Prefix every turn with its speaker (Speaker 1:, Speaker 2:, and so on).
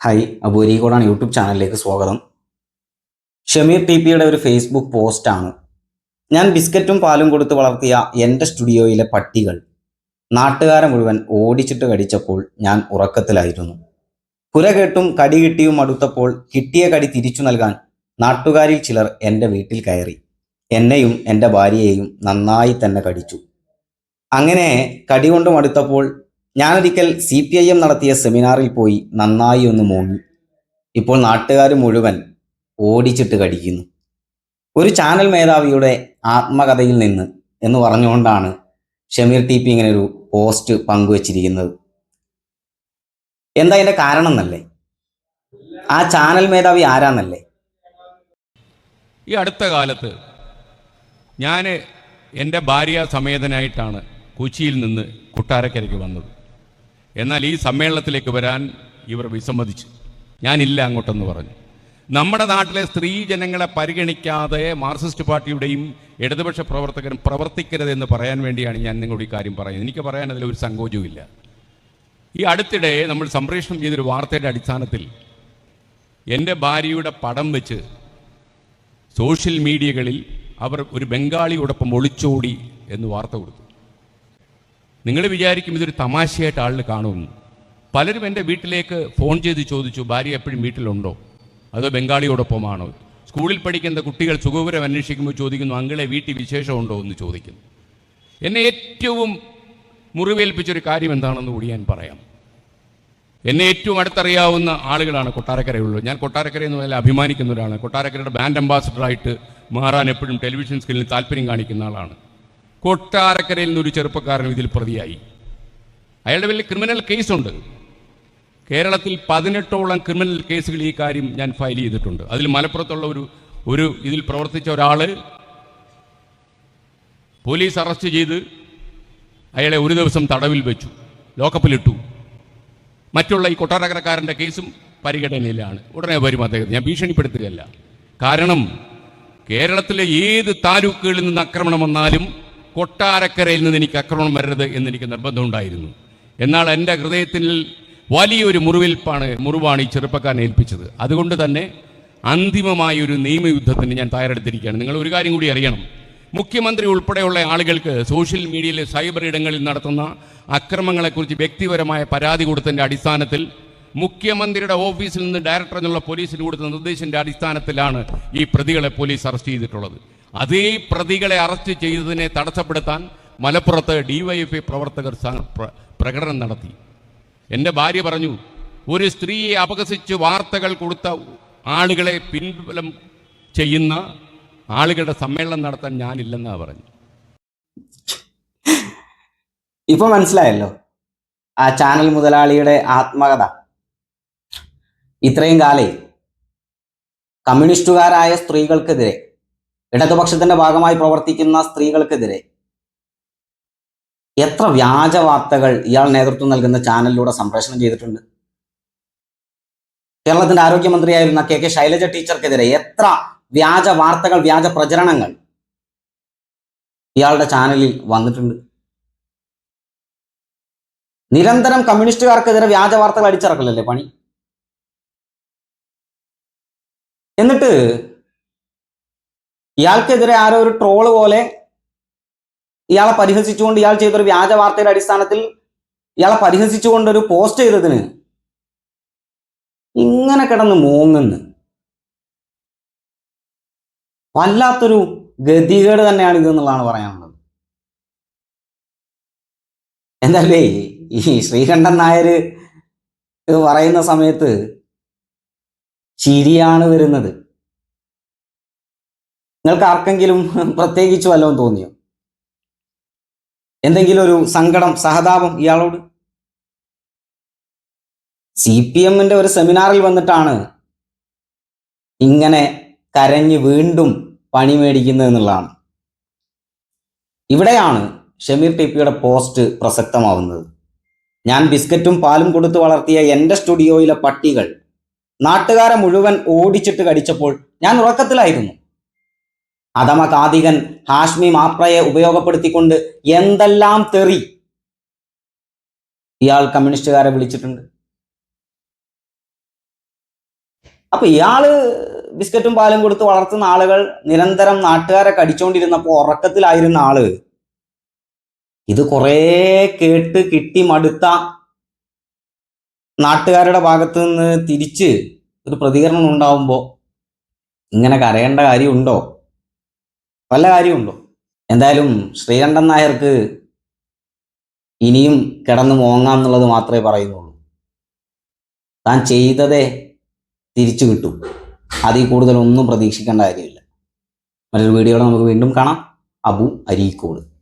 Speaker 1: Hi അബൂരിക്കോടാണ് YouTube ചാനലിലേക്ക് സ്വാഗതം. Shameer T പിയുടെ ഒരു ഫേസ്ബുക്ക് പോസ്റ്റാണ് ഞാൻ ബിസ്ക്കറ്റും പാലും കൊടുത്ത് വളർത്തിയ എന്റെ സ്റ്റുഡിയോയിലെ പട്ടികൾ നാട്ടുകാരൻ മുഴുവൻ ഓടിച്ചിട്ട് കടിച്ചപ്പോൾ ഞാൻ ഉറക്കത്തിലായിരുന്നു. പുര കേട്ടും കടി കിട്ടിയും അടുത്തപ്പോൾ കിട്ടിയ കടി തിരിച്ചു നൽകാൻ നാട്ടുകാരിൽ ചിലർ എന്റെ വീട്ടിൽ കയറി. എന്നെയും എന്റെ ഭാര്യയെയും നന്നായി തന്നെ കടിച്ചു. അങ്ങനെ കടി കൊണ്ട് മടുത്തപ്പോൾ ഞാനൊരിക്കൽ സി പി ഐ എം നടത്തിയ സെമിനാറിൽ പോയി നന്നായി ഒന്ന് മൂങ്ങി. ഇപ്പോൾ നാട്ടുകാർ മുഴുവൻ ഓടിച്ചിട്ട് കടിക്കുന്നു. ഒരു ചാനൽ മേധാവിയുടെ ആത്മകഥയിൽ നിന്ന് എന്ന് പറഞ്ഞുകൊണ്ടാണ് ഷമീർ ടി പി ഇങ്ങനെ ഒരു പോസ്റ്റ് പങ്കുവച്ചിരിക്കുന്നത്. എന്താ അതിന്റെ കാരണം എന്നല്ലേ ആ ചാനൽ മേധാവി ആരാന്നല്ലേ?
Speaker 2: ഈ അടുത്ത കാലത്ത് ഞാൻ എന്റെ ഭാര്യ സമേതനായിട്ടാണ് കൊച്ചിയിൽ നിന്ന് കൊട്ടാരക്കരയ്ക്ക് വന്നത്. എന്നാൽ ഈ സമ്മേളനത്തിലേക്ക് വരാൻ ഇവർ വിസമ്മതിച്ചു. ഞാനില്ല അങ്ങോട്ടെന്ന് പറഞ്ഞു. നമ്മുടെ നാട്ടിലെ സ്ത്രീ ജനങ്ങളെ പരിഗണിക്കാതെ മാർക്സിസ്റ്റ് പാർട്ടിയുടെയും ഇടതുപക്ഷ പ്രവർത്തകരും പ്രവർത്തിക്കരുതെന്ന് പറയാൻ വേണ്ടിയാണ് ഞാൻ നിങ്ങളോട് ഈ കാര്യം പറയുന്നത്. എനിക്ക് പറയാൻ അതിൽ ഒരു സങ്കോചവുമില്ല. ഈ അടുത്തിടെ നമ്മൾ സംപ്രേഷണം ചെയ്തൊരു വാർത്തയുടെ അടിസ്ഥാനത്തിൽ എന്റെ ഭാര്യയുടെ പടം വെച്ച് സോഷ്യൽ മീഡിയകളിൽ അവർ ഒരു ബംഗാളിയോടൊപ്പം ഒളിച്ചോടി എന്ന് വാർത്ത കൊടുത്തു. നിങ്ങൾ വിചാരിക്കും ഇതൊരു തമാശയായിട്ട് ആളിന് കാണുമെന്ന്. പലരും എന്റെ വീട്ടിലേക്ക് ഫോൺ ചെയ്ത് ചോദിച്ചു ഭാര്യ എപ്പോഴും വീട്ടിലുണ്ടോ? അതോ ബംഗാളിയോടൊപ്പമാണോ? സ്കൂളിൽ പഠിക്കുന്ന കുട്ടികൾ സുഖപുരം അന്വേഷിക്കുമ്പോൾ ചോദിക്കുന്നു അങ്ങളെ വീട്ടിൽ വിശേഷമുണ്ടോ? എന്ന് ചോദിക്കുന്നു. എന്നെ ഏറ്റവും മുറിവേൽപ്പിച്ചൊരു കാര്യം എന്താണെന്ന് കൂടി ഞാൻ പറയാം. എന്നെ ഏറ്റവും അടുത്തറിയാവുന്ന ആളുകളാണ് കൊട്ടാരക്കരയുള്ളത് ഞാൻ കൊട്ടാരക്കര എന്ന് പറഞ്ഞാൽ അഭിമാനിക്കുന്ന ഒരാളാണ്. കൊട്ടാരക്കരയുടെ ബാൻഡ് അംബാസഡറായിട്ട് മാറാൻ എപ്പോഴും ടെലിവിഷൻ സ്ക്രീനിൽ താല്പര്യം കാണിക്കുന്ന ആളാണ്. കൊട്ടാരക്കരയിൽ നിന്നൊരു ചെറുപ്പക്കാരൻ ഇതിൽ പ്രതിയായി. അയാളുടെ വലിയ ക്രിമിനൽ കേസുണ്ട് കേരളത്തിൽ പതിനെട്ടോളം ക്രിമിനൽ കേസുകൾ ഈ കാര്യം ഞാൻ ഫയൽ ചെയ്തിട്ടുണ്ട്. അതിൽ മലപ്പുറത്തുള്ള ഒരു ഒരു ഇതിൽ പ്രവർത്തിച്ച ഒരാൾ പോലീസ് അറസ്റ്റ് ചെയ്ത് അയാളെ ഒരു ദിവസം തടവിൽ വെച്ചു. ലോക്കപ്പിലിട്ടു. മറ്റുള്ള ഈ കൊട്ടാരക്കരക്കാരന്റെ കേസും പരിഗണനയിലാണ്. ഉടനെ വരും അദ്ദേഹം ഞാൻ ഭീഷണിപ്പെടുത്തുകയല്ല. കാരണം കേരളത്തിലെ ഏത് താലൂക്കുകളിൽ നിന്ന് ആക്രമണം വന്നാലും കൊട്ടാരക്കരയിൽ നിന്ന് എനിക്ക് ആക്രമണം വരരുത് എന്ന് എനിക്ക് നിർബന്ധമുണ്ടായിരുന്നു. എന്നാൽ എന്റെ ഹൃദയത്തിൽ വലിയൊരു മുറിവിൽപ്പാണ് മുറിവാണ് ഈ ചെറുപ്പക്കാരനെ ഏൽപ്പിച്ചത്. അതുകൊണ്ട് തന്നെ അന്തിമമായ ഒരു നിയമയുദ്ധത്തിന് ഞാൻ തയ്യാറെടുത്തിരിക്കുകയാണ്. നിങ്ങൾ ഒരു കാര്യം കൂടി അറിയണം. മുഖ്യമന്ത്രി ഉൾപ്പെടെയുള്ള ആളുകൾക്ക് സോഷ്യൽ മീഡിയയിലെ സൈബർ ഇടങ്ങളിൽ നടത്തുന്ന അക്രമങ്ങളെക്കുറിച്ച് വ്യക്തിപരമായ പരാതി കൊടുത്തതിന്റെ അടിസ്ഥാനത്തിൽ മുഖ്യമന്ത്രിയുടെ ഓഫീസിൽ നിന്ന് ഡയറക്ടർ എന്നുള്ള പോലീസിന് കൊടുത്ത നിർദ്ദേശത്തിന്റെ അടിസ്ഥാനത്തിലാണ് ഈ പ്രതികളെ പോലീസ് അറസ്റ്റ് ചെയ്തിട്ടുള്ളത്. അതേ പ്രതികളെ അറസ്റ്റ് ചെയ്തതിനെ തടസ്സപ്പെടുത്താൻ മലപ്പുറത്ത് ഡിവൈഎഫ്ഐ പ്രവർത്തകർ പ്രകടനം നടത്തി. എന്റെ ഭാര്യ പറഞ്ഞു ഒരു സ്ത്രീയെ അപകസിച്ച് വാർത്തകൾ കൊടുത്ത ആളുകളെ പിൻബലം ചെയ്യുന്ന ആളുകളുടെ സമ്മേളനം നടത്താൻ ഞാനില്ലെന്നാ പറഞ്ഞു.
Speaker 1: ഇപ്പൊ മനസ്സിലായല്ലോ. ആ ചാനൽ മുതലാളിയുടെ ആത്മകഥ. ഇത്രയും കാലേ കമ്മ്യൂണിസ്റ്റുകാരായ സ്ത്രീകൾക്കെതിരെ ഇടതുപക്ഷത്തിന്റെ ഭാഗമായി പ്രവർത്തിക്കുന്ന സ്ത്രീകൾക്കെതിരെ എത്ര വ്യാജ വാർത്തകൾ ഇയാൾ നേതൃത്വം നൽകുന്ന ചാനലിലൂടെ സംപ്രേഷണം ചെയ്തിട്ടുണ്ട്? കേരളത്തിന്റെ ആരോഗ്യമന്ത്രിയായിരുന്ന കെ കെ ശൈലജ ടീച്ചർക്കെതിരെ എത്ര വ്യാജ വാർത്തകൾ വ്യാജ പ്രചരണങ്ങൾ ഇയാളുടെ ചാനലിൽ വന്നിട്ടുണ്ട്? നിരന്തരം കമ്മ്യൂണിസ്റ്റുകാർക്കെതിരെ വ്യാജ വാർത്തകൾ അടിച്ചിറക്കലല്ലേ പണി? എന്നിട്ട് ഇയാൾക്കെതിരെ ആരോ ഒരു ട്രോൾ പോലെ ഇയാളെ പരിഹസിച്ചുകൊണ്ട് ഇയാൾ ചെയ്തൊരു വ്യാജ വാർത്തയുടെ അടിസ്ഥാനത്തിൽ ഇയാളെ പരിഹസിച്ചുകൊണ്ട് ഒരു പോസ്റ്റ് ചെയ്തതിന് ഇങ്ങനെ കിടന്ന് മൂങ്ങുന്ന. വല്ലാത്തൊരു ഗതികേട് തന്നെയാണ് ഇത് എന്നുള്ളതാണ് പറയാനുള്ളത്. എന്തല്ലേ ഈ ശ്രീകണ്ഠൻ നായർ പറയുന്ന സമയത്ത് ചിരിയാണ് വരുന്നത്. നിങ്ങൾക്ക് ആർക്കെങ്കിലും പ്രത്യേകിച്ച് വല്ലതും തോന്നിയോ? എന്തെങ്കിലും ഒരു സങ്കടം സഹതാപം ഇയാളോട്? സി പി എമ്മിന്റെ ഒരു സെമിനാറിൽ വന്നിട്ടാണ് ഇങ്ങനെ കരഞ്ഞ് വീണ്ടും പണി മേടിക്കുന്നത് എന്നുള്ളതാണ്. ഇവിടെയാണ് ഷമീർ ടി പിയുടെ പോസ്റ്റ് പ്രസക്തമാവുന്നത്. ഞാൻ ബിസ്ക്കറ്റും പാലും കൊടുത്തു വളർത്തിയ എന്റെ സ്റ്റുഡിയോയിലെ പട്ടികൾ നാട്ടുകാരെ മുഴുവൻ ഓടിച്ചിട്ട് കടിച്ചപ്പോൾ ഞാൻ ഉറക്കത്തിലായിരുന്നു. അധമ കാതികൻ ഹാഷ്മി മാപ്രയെ ഉപയോഗപ്പെടുത്തിക്കൊണ്ട് എന്തെല്ലാം തെറി ഇയാൾ കമ്മ്യൂണിസ്റ്റുകാരെ വിളിച്ചിട്ടുണ്ട്. അപ്പൊ ഇയാൾ ബിസ്ക്കറ്റും പാലും കൊടുത്ത് വളർത്തുന്ന ആളുകൾ നിരന്തരം നാട്ടുകാരെ കടിച്ചോണ്ടിരുന്നപ്പോ ഉറക്കത്തിലായിരുന്ന ആൾ ഇത് കുറേ കേട്ട് കിട്ടി മടുത്ത നാട്ടുകാരുടെ ഭാഗത്ത് നിന്ന് തിരിച്ച് ഒരു പ്രതികരണം ഉണ്ടാവുമ്പോൾ ഇങ്ങനെ കരയേണ്ട കാര്യമുണ്ടോ? വല്ല കാര്യമുണ്ടോ. എന്തായാലും ശ്രീകണ്ഠൻ നായർക്ക് ഇനിയും കിടന്ന് മോങ്ങാം എന്നുള്ളത് മാത്രമേ പറയുന്നുള്ളൂ. താൻ ചെയ്തതേ തിരിച്ചു കിട്ടും. അതിൽ കൂടുതലൊന്നും പ്രതീക്ഷിക്കേണ്ട കാര്യമില്ല. മറ്റൊരു വീഡിയോ നമുക്ക് വീണ്ടും കാണാം. അബു അരീക്കോട്.